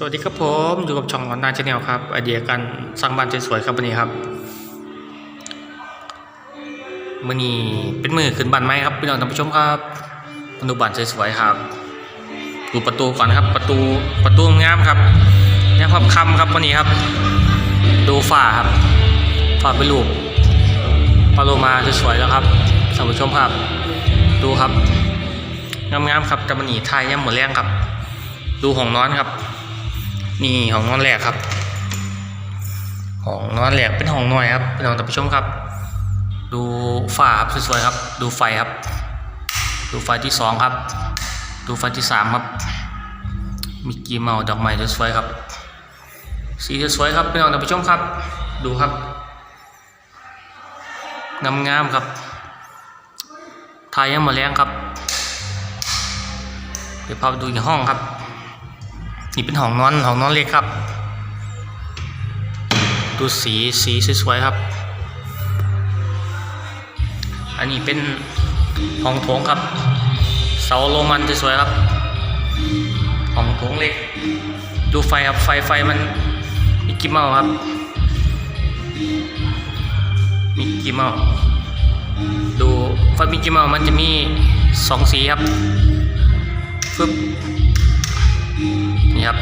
สวัสดีครับผมอยู่กับช่องออนไลน์ชาแนลครับไอเดียการสร้างบ้านสวยๆครับวันนี้ครับมือนี้เป็นมือขึ้นบ้านไม้ครับพี่น้องท่านผู้ชมครับมาดูบ้านสวยๆครับดูประตูก่อนครับ ประตูประตูงามครับเนี่ยความคำครับวันนี้ครับ ดูฝาครับฝาเป็นรูปปลาโลมาสวยๆแล้วครับท่านผู้ชมครับดูครับงามๆครับแต่มันหนีไทยย่ำหมดแรงครับ ดูห้องนอนครับ นี่ห้องนอนแรกครับห้องนอนแรกเป็นห้องน้อยครับพี่น้องท่านผู้ชมครับ ดูฝาครับสวยๆครับ ดูไฟครับ ดูไฟที่สองครับ ดูไฟที่สามครับมีกี่เมาดอกไม้สวยๆครับ สีสวยๆครับพี่น้องท่านผู้ชมครับ ดูครับงามๆครับทายยังมาแรงครับเดี๋ยวพาไปดูอีกห้องครับ นี่เป็นห้องนอนห้องนอนเล็กครับ ดูสีสีสวยๆครับ อันนี้เป็นห้องโถงครับ เสาโรมันสวยๆครับห้องโถงเล็ก ดูไฟครับไฟไฟมันมิกกี้เมาส์ครับมิกกี้เมาส์ดูไฟมิกกี้เมาส์มันจะมีสองสีครับฟึบ นี่ครับ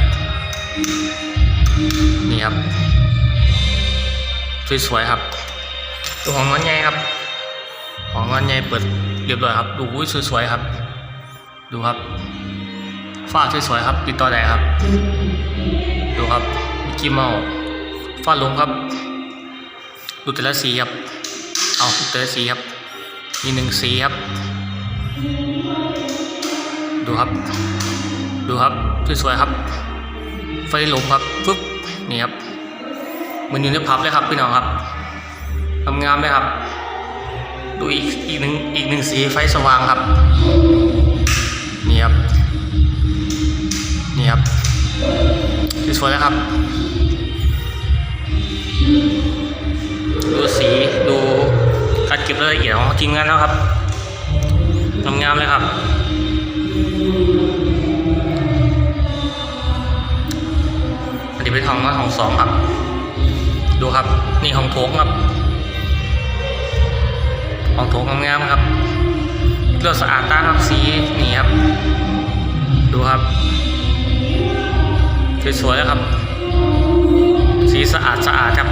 นี่ครับ สวยๆครับดูของนอนใหญ่ครับ ของนอนใหญ่เปิดเรียบร้อยครับ ดูอุ้ยสวยๆครับ ดูครับฝ้าสวยๆครับติดต่อได้ครับ ดูครับมิกกี้เมาส์ฝ้าลงครับ ดูแต่ละสีครับ เอาแต่ละสีครับ มีหนึ่งสีครับ ดูครับ ดูครับ สวยๆครับ ไฟหลมครับปึ๊บนี่ครับมันอยู่ในพับเลยครับพี่น้องครับงามๆเลยครับ ดูอีกอีกหนึ่งอีกหนึ่งสีไฟสว่างครับนี่ครับนี่ครับสวยๆนะครับ ดูสีดูการเก็บรายละเอียดของทีมงานแล้วครับงามๆเลยครับ องนองสองครับ ดูครับ นี่ห้องโถงครับห้องโถงงามๆครับเลือกสะอาดตาครับสีนี่ครับ ดูครับสวยๆแล้วครับ สีสะอาดสะอาดครับ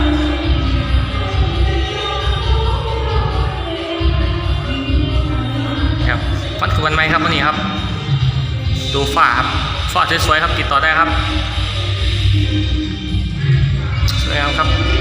ครับมันคือวันไหมครับวันนี้ครับ ดูฝ้าครับฝ้าสวยๆครับติดต่อได้ครับ วยงามครับ